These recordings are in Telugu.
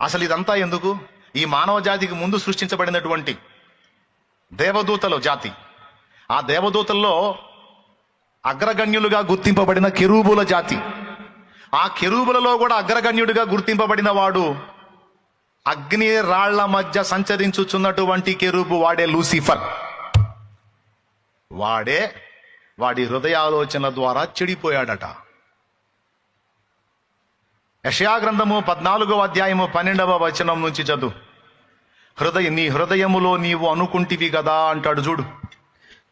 అసలు ఇదంతా ఎందుకు? ఈ మానవ జాతికి ముందు సృష్టించబడినటువంటి దేవదూతల జాతి. ఆ దేవదూతల్లో అగ్రగణ్యులుగా గుర్తింపబడిన కెరూబుల జాతి. ఆ కెరూబులలో కూడా అగ్రగణ్యుడిగా గుర్తింపబడిన వాడు అగ్ని రాళ్ళ మధ్య సంచరించుచున్నటువంటి కెరూబు వాడే లూసిఫర్. వాడే వాడి హృదయాలోచన ద్వారా చెడిపోయాడట. యషయా గ్రంథము పద్నాలుగవ అధ్యాయము పన్నెండవ వచనం నుంచి చదువు. హృదయ నీ హృదయములో నీవు అనుకుంటివి కదా అంటాడు చూడు.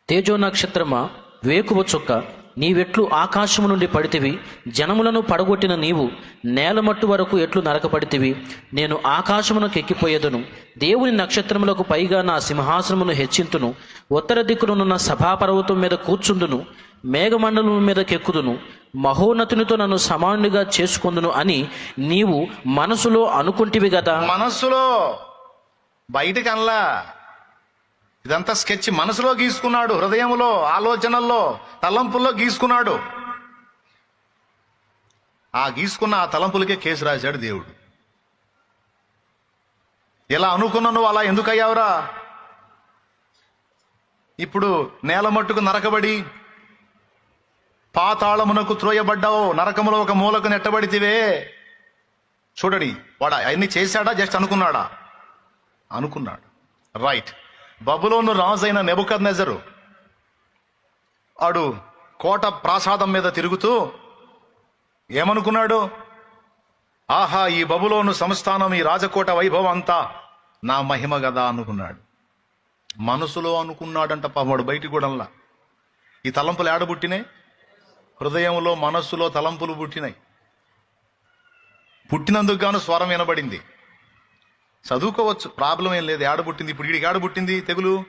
తేజో నక్షత్రమా వేకువ చుక్క నీవెట్లు ఆకాశము నుండి పడితివి జనములను పడగొట్టిన నీవు నేలమట్టు వరకు ఎట్లు నరకపడితివి నేను ఆకాశమునకు ఎక్కిపోయేదను దేవుని నక్షత్రములకు పైగా నా సింహాసనమును హెచ్చింతును ఉత్తర దిక్కునున్న సభాపర్వతం మీద కూర్చుందును మేఘమండలం మీదకెక్కుదును మహోన్నతునితో నన్ను సమానునిగా చేసుకుందును అని నీవు మనసులో అనుకుంటివి కదా మనస్సులో బయటికి అనలా ఇదంతా స్కెచ్ మనసులో గీసుకున్నాడు హృదయంలో ఆలోచనల్లో తలంపుల్లో గీసుకున్నాడు. ఆ గీసుకున్న ఆ తలంపులకే కేసు రాశాడు దేవుడు. ఇలా అనుకున్న నువ్వు అలా ఎందుకయ్యావురా? ఇప్పుడు నేల మట్టుకు నరకబడి పాతాళమునకు త్రోయబడ్డావు నరకములో ఒక మూలకు నెట్టబడితివే. చూడడి వాడు అవన్నీ చేశాడా జస్ట్ అనుకున్నాడా? అనుకున్నాడు. రైట్. బబులోను రాజైన నెబుకద్ నెజరు ఆడు కోట ప్రాసాదం మీద తిరుగుతూ ఏమనుకున్నాడు? ఆహా ఈ బబులోను సంస్థానం ఈ రాజకోట వైభవం అంతా నా మహిమ గదా అనుకున్నాడు. మనసులో అనుకున్నాడంట పాపడు బయటికి కూడంలా ఈ తలంపులు ఏడబుట్టినాయి హృదయంలో మనస్సులో తలంపులు పుట్టినాయి. పుట్టినందుకు గాను స్వరం వినబడింది. చదువుకోవచ్చు ప్రాబ్లం ఏం లేదు. ఏడబుట్టింది ఇప్పుడు వీడికి ఏడబుట్టింది తెగులు?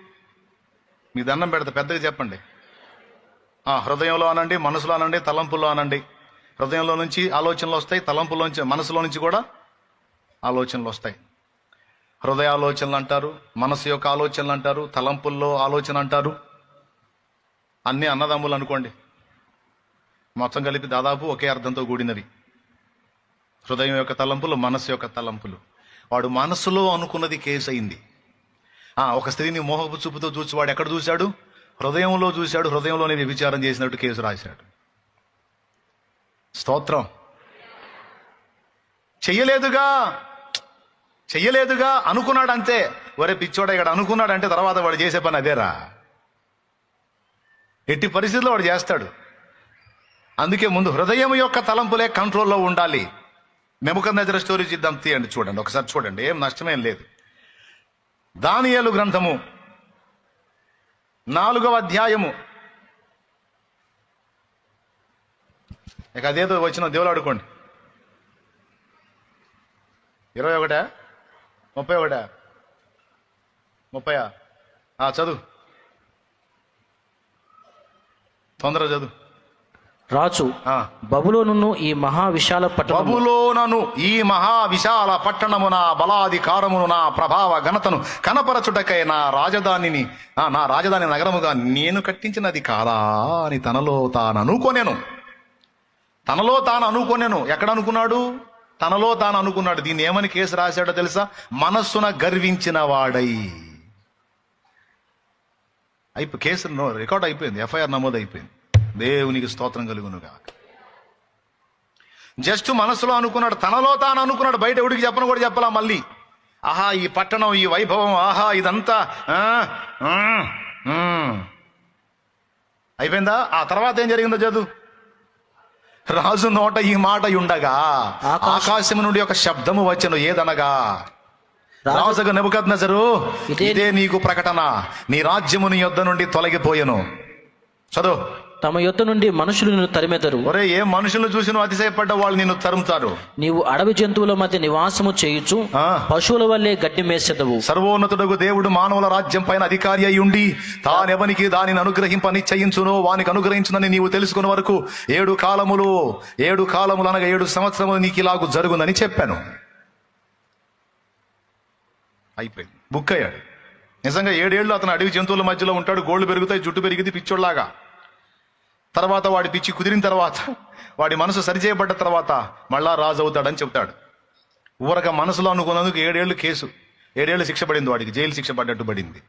మీ దండం పెడతా పెద్దగా చెప్పండి. ఆ హృదయంలో అనండి మనసులో అనండి తలంపుల్లో అనండి. హృదయంలో నుంచి ఆలోచనలు వస్తాయి తలంపులోంచి మనసులో నుంచి కూడా ఆలోచనలు వస్తాయి. హృదయ ఆలోచనలు అంటారు మనసు యొక్క ఆలోచనలు అంటారు తలంపుల్లో ఆలోచన అంటారు. అన్ని అన్నదమ్ములు అనుకోండి. మొత్తం కలిపి దాదాపు ఒకే అర్థంతో కూడినవి. హృదయం యొక్క తలంపులు మనసు యొక్క తలంపులు. వాడు మనసులో అనుకున్నది కేసు అయింది. ఆ ఒక స్త్రీని మోహపు చూపుతో చూసి వాడు ఎక్కడ చూశాడు? హృదయంలో చూశాడు. హృదయంలోనే వ్యభిచారం చేసినట్టు కేసు రాశాడు. స్తోత్రం. చెయ్యలేదుగా. చెయ్యలేదుగా. అనుకున్నాడు అంతే ఒరే పిచ్చోడ ఇక్కడ అనుకున్నాడు అంటే తర్వాత వాడు చేసే పని అదేరా. ఎట్టి పరిస్థితుల్లో వాడు చేస్తాడు. అందుకే ముందు హృదయం యొక్క తలంపులే కంట్రోల్లో ఉండాలి. మెముక నజర స్టోరీ చేద్దాం తీయండి చూడండి. ఒకసారి చూడండి. ఏం నష్టమేం లేదు. దానియలు గ్రంథము నాలుగవ అధ్యాయము. ఇక అదేదో వచ్చిన దేవుడు ఆడుకోండి. ఇరవై ఒకటా? ముప్పై ఒకటా? ముప్పయా? చదువు. తొందరగా చదువు. రాజు. బబులోనును ఈ మహా విశాల పట్టణము బబులోనను ఈ మహా విశాల పట్టణమున బలాధికారమును నా ప్రభావ ఘనతను కనపరచుటకై నా రాజధానిని నా రాజధాని నగరముగా నేను కట్టించినది కాదా అని తనలో తాను అనుకోనేను. తనలో తాను అనుకోనేను. ఎక్కడ అనుకున్నాడు తనలో తాను అనుకున్నాడు. దీన్ని ఏమని కేసు రాశాడో తెలుసా? మనస్సున గర్వించిన వాడై. అయిపో కేసు నో- రికార్డ్ అయిపోయింది. ఎఫ్ఐఆర్ నమోదు అయిపోయింది దేవునికి స్తోత్రం కలుగునుగా జస్ట్ మనసులో అనుకున్నాడు తనలో తాను అనుకున్నాడు బయట ఎవడికి చెప్పను కూడా చెప్పలా మళ్ళీ. ఆహా ఈ పట్టణం ఈ వైభవం ఆహా ఇదంతా. అయిపోయిందా? ఆ తర్వాత ఏం జరిగిందో చదువు. రాజు నోట ఈ మాట ఉండగా ఆకాశ- ఆకాశము నుండి ఒక శబ్దము వచ్చను ఏదనగా? రాజు- రాజుగా నెబుకద్నెజరు ఇదే- ఇదే నీకు ప్రకటన. నీ రాజ్యము నీ యొద్ద నుండి తొలగిపోయెను. చదువు. తమ యొద్ద నుండి మనుషులు నిన్ను తరిమెదరు. ఒరే ఏ మనుషులను చూసి నువ్వు అతిశయపడ్డ వాళ్ళు నిన్ను తరుముతారు? నీవు అడవి జంతువుల మధ్య నివాసము చేయుచు ఆ. పశువుల వల్లే గడ్డి మేసెదవు. సర్వోన్నతుడగు దేవుడు మానవుల రాజ్యం పైన అధికారి అయి ఉండి తానెవనికి దానిని అనుగ్రహింప నిశ్చయించును వానికి అనుగ్రహించునని నీవు తెలుసుకున్న వరకు ఏడు కాలములు ఏడు కాలములు అనగా ఏడు సంవత్సరములు నీకు ఇలాగు జరుగునని చెప్పాను. అయిపోయింది. బుక్ అయ్యాడు. నిజంగా ఏడేళ్ళు అతను అడవి జంతువుల మధ్యలో ఉంటాడు గోళ్ళు పెరుగుతాయి జుట్టు పెరిగింది పిచ్చోళ్ళాగా తర్వాత వాడి పిచ్చి కుదిరిన తర్వాత వాడి మనసు సరిచేయబడ్డ తర్వాత మళ్ళా రాజు అవుతాడని చెప్తాడు ఊరక మనసులో అనుకున్నందుకు ఏడేళ్ళు కేసు. ఏడేళ్ళు శిక్ష పడింది వాడికి జైలు శిక్ష పడ్డట్టు పడింది.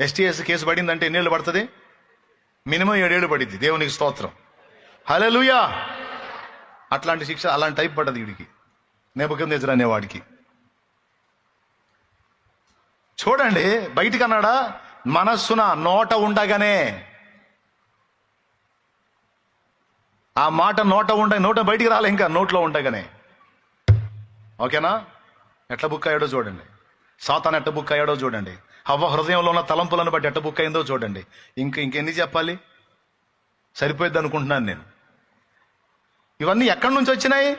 ఎస్టీఎస్ కేసు పడిందంటే ఎన్నేళ్ళు పడుతుంది? మినిమం ఏడేళ్ళు పడింది దేవునికి స్తోత్రం. హలలుయా అట్లాంటి శిక్ష అలాంటి టైప్ పడ్డది వీడికి. నెబుకందేజర్ అనేవాడికి చూడండి బయటికి అన్నాడా మనస్సున నోట ఉండగానే ఆ మాట నోట ఉంటాయి నోట బయటికి రాలే ఇంకా నోట్లో ఉండగానే ఓకేనా? ఎట్లా బుక్ అయ్యాడో చూడండి. సాతాన్ ఎట్ట బుక్ అయ్యాడో చూడండి. హవ్వ హృదయంలో ఉన్న తలంపులను బట్టి ఎట్ట బుక్ అయిందో చూడండి. ఇంక ఇంకెన్ని చెప్పాలి? సరిపోయింది అనుకుంటున్నాను నేను. ఇవన్నీ ఎక్కడి నుంచి వచ్చినాయి?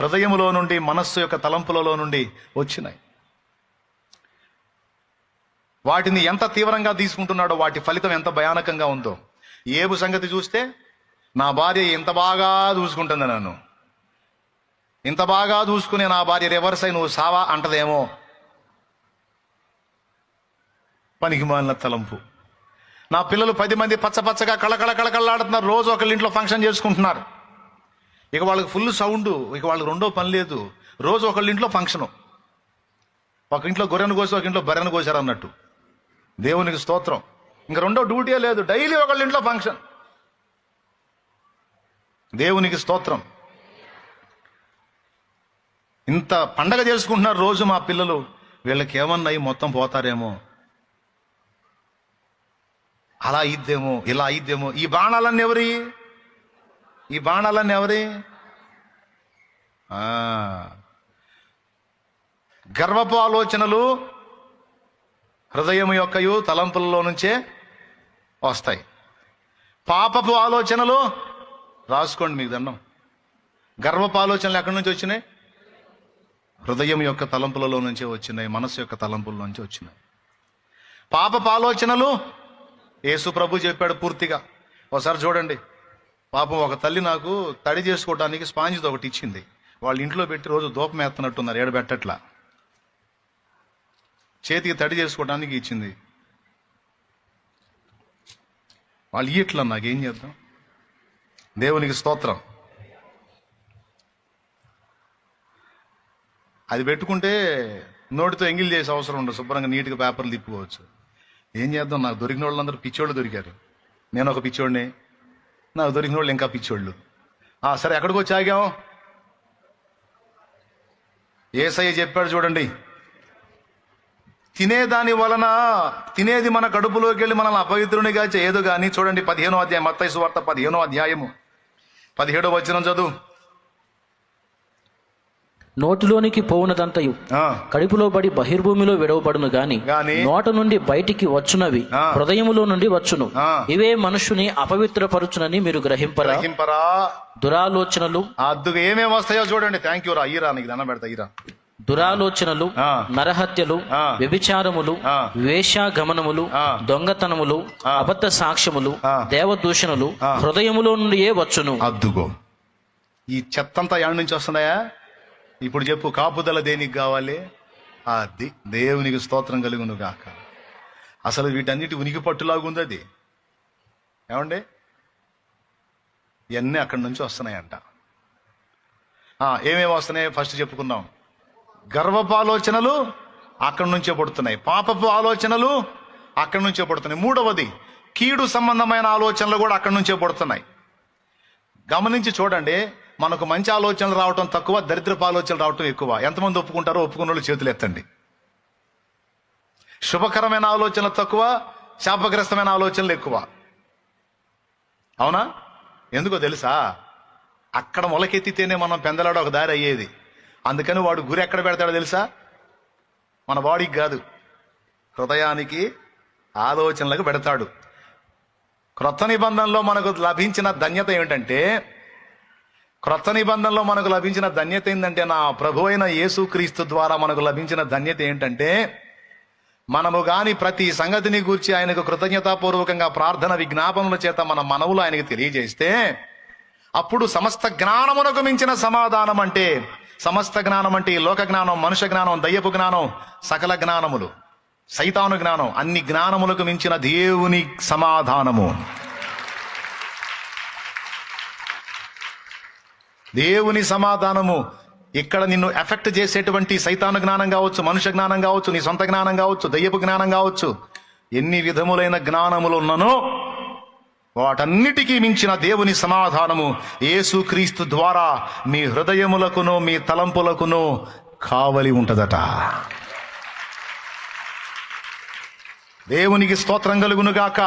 హృదయములో నుండి మనస్సు యొక్క తలంపులలో నుండి వచ్చినాయి. వాటిని ఎంత తీవ్రంగా తీసుకుంటున్నాడో వాటి ఫలితం ఎంత భయానకంగా ఉందో. ఏబు సంగతి చూస్తే నా భార్య ఇంత బాగా చూసుకుంటుంది నన్ను. ఇంత బాగా చూసుకునే నా భార్య రివర్స్ అయి నువ్వు సావా అంటదేమో. పనికి మాలిన తలంపు. నా పిల్లలు పది మంది పచ్చ పచ్చగా కళకళ కళకళలాడుతున్నారు రోజు ఒకళ్ళ ఇంట్లో ఫంక్షన్ చేసుకుంటున్నారు. ఇక వాళ్ళకి ఫుల్ సౌండ్. ఇక వాళ్ళకి రెండో పని లేదు. రోజు ఒకళ్ళ ఇంట్లో ఫంక్షను. ఒక ఇంట్లో గొర్రెను కోసి ఒక ఇంట్లో బర్రెను కోసారు అన్నట్టు. దేవునికి స్తోత్రం. ఇంక రెండో డ్యూటీ లేదు. డైలీ ఒకళ్ళ ఇంట్లో ఫంక్షన్. దేవునికి స్తోత్రం. ఇంత పండగ చేసుకుంటున్నారు రోజు మా పిల్లలు. వీళ్ళకి ఏమన్నాయి మొత్తం పోతారేమో. అలా అయిద్దేమో ఇలా అయిద్దేమో. ఈ బాణాలన్నీ ఎవరి? ఈ బాణాలన్నీ ఎవరి? గర్వపు ఆలోచనలు హృదయం యొక్కయు తలంపులలో నుంచే వస్తాయి. పాపపు ఆలోచనలు రాసుకోండి మీకు దండం. గర్వపు ఆలోచనలు ఎక్కడి నుంచి వచ్చినాయి? హృదయం యొక్క తలంపులలో నుంచే వచ్చినాయి మనసు యొక్క తలంపుల నుంచి వచ్చినాయి. పాపపు ఆలోచనలు యేసు ప్రభు చెప్పాడు పూర్తిగా. ఒకసారి చూడండి. పాపం ఒక తల్లి నాకు తడి చేసుకోవడానికి స్పాంజ్తో ఒకటి ఇచ్చింది. వాళ్ళ ఇంట్లో పెట్టి రోజు దూపం ఎత్తనట్టున్నారు ఏడబెట్టట్లా. చేతికి తడి చేసుకోవడానికి ఇచ్చింది. వాళ్ళు ఇయ్యట్లా నాకేం చేద్దాం? దేవునికి స్తోత్రం. అది పెట్టుకుంటే నోటితో ఎంగిల్ చేసే అవసరం ఉండదు శుభ్రంగా నీట్గా పేపర్లు తిప్పుకోవచ్చు. ఏం చేద్దాం? నాకు దొరికిన వాళ్ళందరూ పిచ్చోళ్ళు దొరికారు. నేను ఒక పిచ్చోడిని. నాకు దొరికిన వాళ్ళు ఇంకా పిచ్చోళ్ళు. సరే ఎక్కడికి వచ్చి ఆగాం. ఏసయ్య చెప్పాడు చూడండి తినేదాని వలన తినేది మన కడుపులోకి వెళ్ళి మనల్ని అపవిత్రునిగా చేయదు కానీ చూడండి పదిహేనో అధ్యాయం మత్తయి వార్త పదిహేనో అధ్యాయము. పదిహేడో వచ్చిన చదువు. నోటిలోనికి పోవునదంతయు. కడుపులో పడి బహిర్భూమిలో విడవబడును గాని నోట నుండి బయటికి వచ్చునవి. హృదయములో నుండి వచ్చును. ఇవే మనుషుని అపవిత్రపరచునని మీరు గ్రహింపరా? గ్రహింపరా? దురాలోచనలు. ఏమేమి వస్తాయో చూడండి. థ్యాంక్ యూ రా. అయ్యిరా నీకు దండం పెడతా అయ్యిరా దురాలోచనలు ఆ. నరహత్యలు. వ్యభిచారములు ఆ. దొంగతనములు. అబద్ధ సాక్ష్యములు. దేవదూషణలు. హృదయములో నుండియే వచ్చును అద్దుగో ఈ చెత్తంతా ఎక్కడి నుంచి వస్తున్నాయా ఇప్పుడు చెప్పు కాపుదల దేనికి కావాలి అది దేవునికి స్తోత్రం కలుగును గాక అసలు వీటన్నిటి ఉనికి పట్టులాగుంది అది ఏమండి ఇవన్నీ అక్కడి నుంచి వస్తున్నాయంట ఆ, ఏమేమి వస్తున్నాయి ఫస్ట్ చెప్పుకుందాం గర్వపు ఆలోచనలు అక్కడి నుంచే పడుతున్నాయి. పాపపు ఆలోచనలు అక్కడి నుంచే పడుతున్నాయి. మూడవది కీడు సంబంధమైన ఆలోచనలు కూడా అక్కడి నుంచే పడుతున్నాయి. గమనించి చూడండి మనకు మంచి ఆలోచనలు రావటం తక్కువ దరిద్రపు ఆలోచనలు రావటం ఎక్కువ. ఎంతమంది ఒప్పుకుంటారో ఒప్పుకున్న వాళ్ళు చేతులు ఎత్తండి. శుభకరమైన ఆలోచనలు తక్కువ శాపగ్రస్తమైన ఆలోచనలు ఎక్కువ. అవునా? ఎందుకో తెలుసా? అక్కడ మొలకెత్తితేనే మనం పెందలాడ ఒక దారి అయ్యేది. అందుకని వాడు గురి ఎక్కడ పెడతాడో తెలుసా? మన బాడీకి కాదు. హృదయానికి ఆలోచనలకు పెడతాడు. క్రొత్త నిబంధనలో మనకు లభించిన ధన్యత ఏమిటంటే క్రొత్త నిబంధనలో మనకు లభించిన ధన్యత ఏంటంటే నా ప్రభు అయిన యేసుక్రీస్తు ద్వారా మనకు లభించిన ధన్యత ఏంటంటే మనము గాని ప్రతి సంగతిని గూర్చి ఆయనకు కృతజ్ఞతాపూర్వకంగా ప్రార్థన విజ్ఞాపనల చేత మన మనవులు ఆయనకు తెలియజేస్తే అప్పుడు సమస్త జ్ఞానమునకు మించిన సమాధానం అంటే సమస్త జ్ఞానం అంటే ఈ లోక జ్ఞానం మనుష్య జ్ఞానం దయ్యపు జ్ఞానం సకల జ్ఞానములు. సైతాను జ్ఞానం అన్ని జ్ఞానములకు మించిన దేవుని సమాధానము. దేవుని సమాధానము. ఇక్కడ నిన్ను ఎఫెక్ట్ చేసేటువంటి సైతాను జ్ఞానం కావచ్చు మనుష్య జ్ఞానం కావచ్చు నీ సొంత జ్ఞానం కావచ్చు దయ్యపు జ్ఞానం కావచ్చు ఎన్ని విధములైన జ్ఞానములు ఉన్ననో వాటన్నిటికీ మించిన దేవుని సమాధానము యేసుక్రీస్తు ద్వారా మీ హృదయములకును మీ తలంపులకును కావలి ఉంటుందట. దేవునికి స్తోత్రం కలుగునుగాక.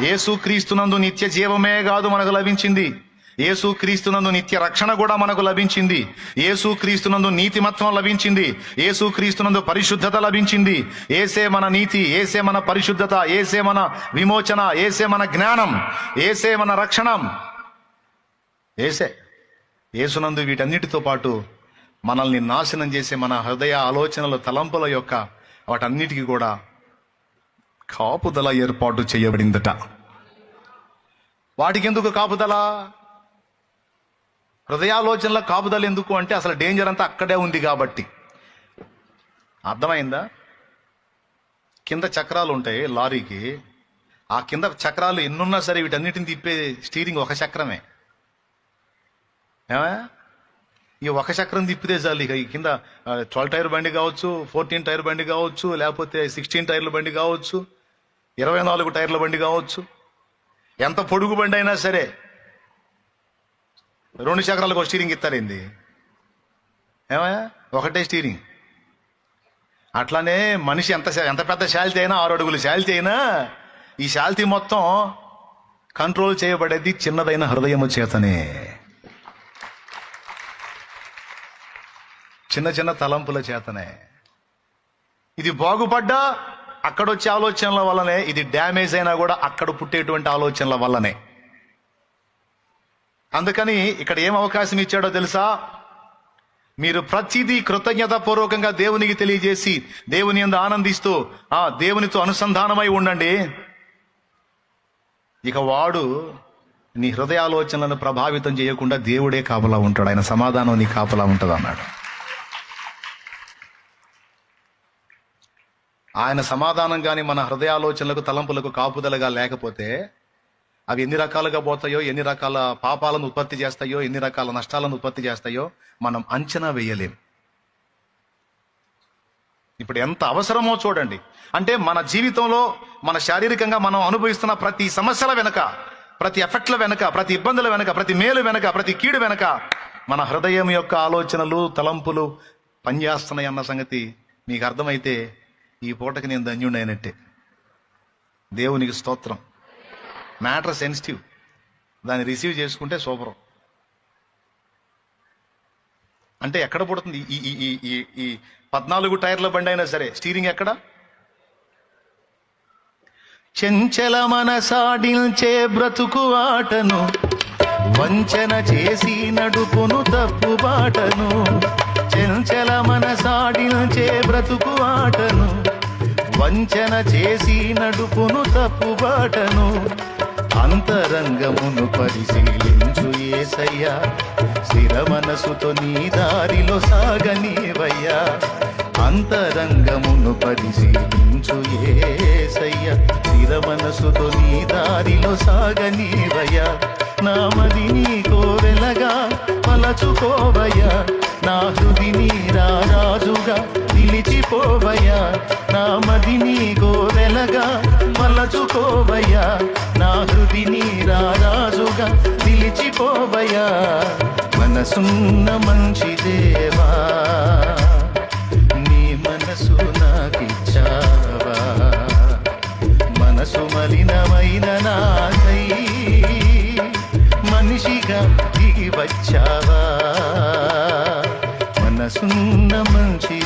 యేసుక్రీస్తునందు నిత్య జీవమే కాదు మనకు లభించింది. ఏసుక్రీస్తునందు నిత్య రక్షణ కూడా మనకు లభించింది. యేసుక్రీస్తునందు నీతిమత్వం లభించింది. ఏసుక్రీస్తునందు పరిశుద్ధత లభించింది. ఏసే మన నీతి ఏసే మన పరిశుద్ధత ఏసే మన విమోచన ఏసే మన జ్ఞానం ఏసే మన రక్షణం. ఏసే యేసునందు వీటన్నిటితో పాటు మనల్ని నాశనం చేసే మన హృదయ ఆలోచనల తలంపుల యొక్క వాటన్నిటికీ కూడా కాపుదల ఏర్పాటు చేయబడిందట. వాటికి ఎందుకు కాపుదల? హృదయాలోచనల కాపుదల ఎందుకు అంటే అసలు డేంజర్ అంతా అక్కడే ఉంది కాబట్టి. అర్థమైందా? కింద చక్రాలు ఉంటాయి లారీకి. ఆ కింద చక్రాలు ఎన్నున్నా సరే వీటన్నిటిని తిప్పే స్టీరింగ్ ఒక చక్రమే. ఏమా ఈ ఒక చక్రం తిప్పితే చాలు ఇక ఈ కింద ట్వెల్వ్ టైర్ బండి కావచ్చు ఫోర్టీన్ టైర్ బండి కావచ్చు లేకపోతే సిక్స్టీన్ టైర్ల బండి కావచ్చు ఇరవై నాలుగు టైర్ల బండి కావచ్చు. ఎంత పొడుగు బండి అయినా సరే రెండు చక్రాలకు ఒక స్టీరింగ్ ఇస్తారేంది ఏమయ్యా? ఒకటే స్టీరింగ్ అట్లానే మనిషి ఎంత ఎంత పెద్ద శాలిటీ అయినా ఆరు అడుగులు శాలిటీ అయినా ఈ శాలిటీ మొత్తం కంట్రోల్ చేయబడేది చిన్నదైన హృదయము చేతనే. చిన్న చిన్న తలంపుల చేతనే. ఇది బాగుపడ్డా అక్కడ వచ్చే ఆలోచనల వల్లనే ఇది డ్యామేజ్ అయినా కూడా అక్కడ పుట్టేటువంటి ఆలోచనల వల్లనే. అందుకని ఇక్కడ ఏం అవకాశం ఇచ్చాడో తెలుసా? మీరు ప్రతిదీ కృతజ్ఞతాపూర్వకంగా దేవునికి తెలియజేసి దేవుని అందు ఆనందిస్తూ ఆ దేవునితో అనుసంధానమై ఉండండి. ఇక వాడు నీ హృదయాలోచనలను ప్రభావితం చేయకుండా దేవుడే కాపలా ఉంటాడు. ఆయన సమాధానం నీ కాపలా ఉంటుంది అన్నాడు ఆయన సమాధానం కానీ మన హృదయాలోచనలకు తలంపులకు కాపుదలగా లేకపోతే అవి ఎన్ని రకాలుగా పోతాయో ఎన్ని రకాల పాపాలను ఉత్పత్తి చేస్తాయో ఎన్ని రకాల నష్టాలను ఉత్పత్తి చేస్తాయో మనం అంచనా వేయలేం. ఇప్పుడు ఎంత అవసరమో చూడండి. అంటే మన జీవితంలో మన శారీరకంగా మనం అనుభవిస్తున్న ప్రతి సమస్యల వెనక ప్రతి ఎఫెక్ట్ల వెనక ప్రతి ఇబ్బందుల వెనక ప్రతి మేలు వెనక ప్రతి కీడు వెనక మన హృదయం యొక్క ఆలోచనలు తలంపులు పనిచేస్తున్నాయి అన్న సంగతి మీకు అర్థమైతే ఈ పూటకి నేను ధన్యుడైనట్టే దేవునికి స్తోత్రం. Matter sensitive. దాన్ని రిసీవ్ చేసుకుంటే సూపర్. అంటే ఎక్కడ పుడుతుంది? ఈ ఈ ఈ ఈ ఈ పద్నాలుగు టైర్ల బండి అయినా సరే స్టీరింగ్ ఎక్కడ? చెంచల మనసాడించే బ్రతుకు ఆటను వంచన చేసి నడుపును తప్పు బాటను చెంచల మనసాడించే బ్రతుకు ఆటను వంచన చేసి నడుపును తప్పు బాటను. అంతరంగమును పరిశీలించు ఏసయ్యా. స్థిర మనసుతో నీ దారిలో సాగనీవయ్యా. అంతరంగమును పరిశీలించు ఏసయ్యా. స్థిర మనసుతో నీ దారిలో సాగనీవయ్యా. నామది నీకో వెలగా పలచుకోవయ్యా. నా హృది నీరా రాజుగా నిలిచిపోవయ్యా. నా మది నీ గోరెలగా మలచుకోవయ్యా నా హృది నీరా రాజుగా నిలిచిపోవయ్యా. మనసున్న మంచి దేవా. వచ్చావా? మనసున్న మంచి